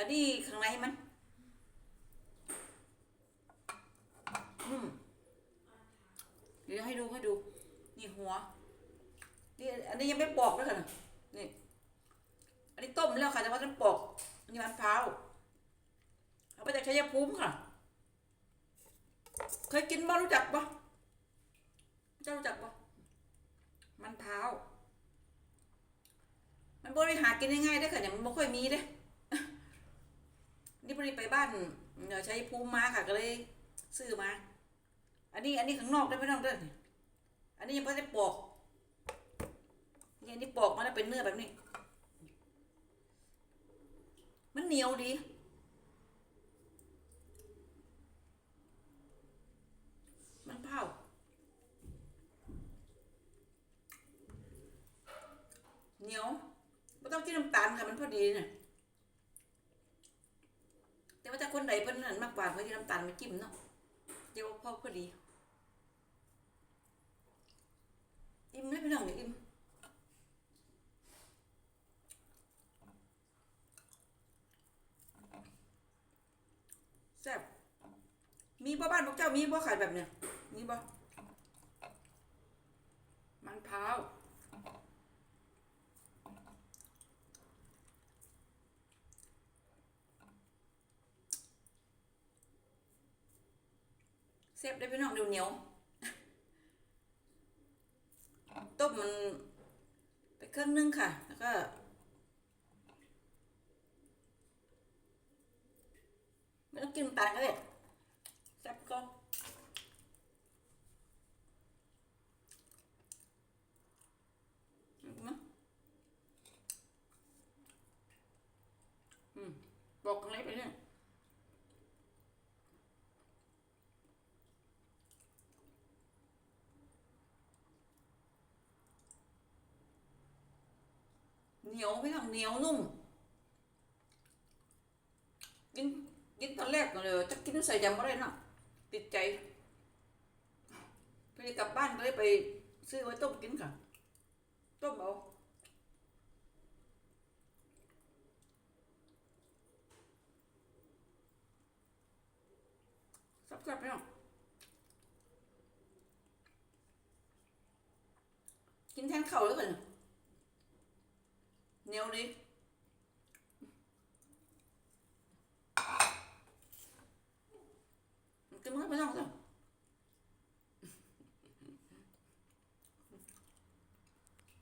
อันนี้ข้างในมัน อืมเดี๋ยวให้ดูให้ดู นี่หัว นี่อันนี้ยังไม่ปอกด้วยค่ะนะนี่ อันนี้ต้มแล้วค่ะแต่ว่าต้องปอกนี่มันพร้าวเอาไปจากชัยภูมิค่ะ เคยกินบ่รู้จักปะเจ้ารู้จักปะมันพร้าว มันบ่ได้หารกินง่ายๆได้ค่ะเนี่ยมันบ่ค่อยมีเด้ นี่พอดีไปบ้านเดี๋ยวชัยภูมิมาค่ะก็เลยซื้อมา อันนี้อันนี้ข้างนอกได้ไม่ต้องเด้ออันนี้ยังไม่ได้ปอกนี่อันนี้ปอกมาแล้วเป็นเนื้อแบบนี้ มันเหนียวดีมันเผาเหนียวไม่ต้องกินน้ำตาลค่ะมันพอดีเนี่ย ว่าถ้าคนใดเพิ่นนั่นมากกว่าเพิ่นกินน้ำตาลมาจิ้มเนาะเดี๋ยวพอพอดีอิ่มเลยพี่น้องเนี่ยอิ่มแซ่บมีบ่บ้านพวกเจ้ามีบ่ขายแบบเนี้ยมีบ่มันพร้าว แซ่บได้พี่น้องเดี๋ยวเหนียวต้มมันไปครึ่งนึงค่ะ แล้วก็ไม่ต้องกินน้ำตาก็ได้แซ่บก็อืมบอกกันเลยไปเนี่ย เหนียวไม่ต้องเหนียวนุ่ม กินกินตอนแรกเลยจะกินใส่ยำอะไรเนะติดใจไปกลับบ้านก็เลยไปซื้อไว้ต้มกินค่ะ ต้มเอาสับๆไปเนาะกินแทนข้าวแล้วกัน เหนียวดี cái mới mới không thôi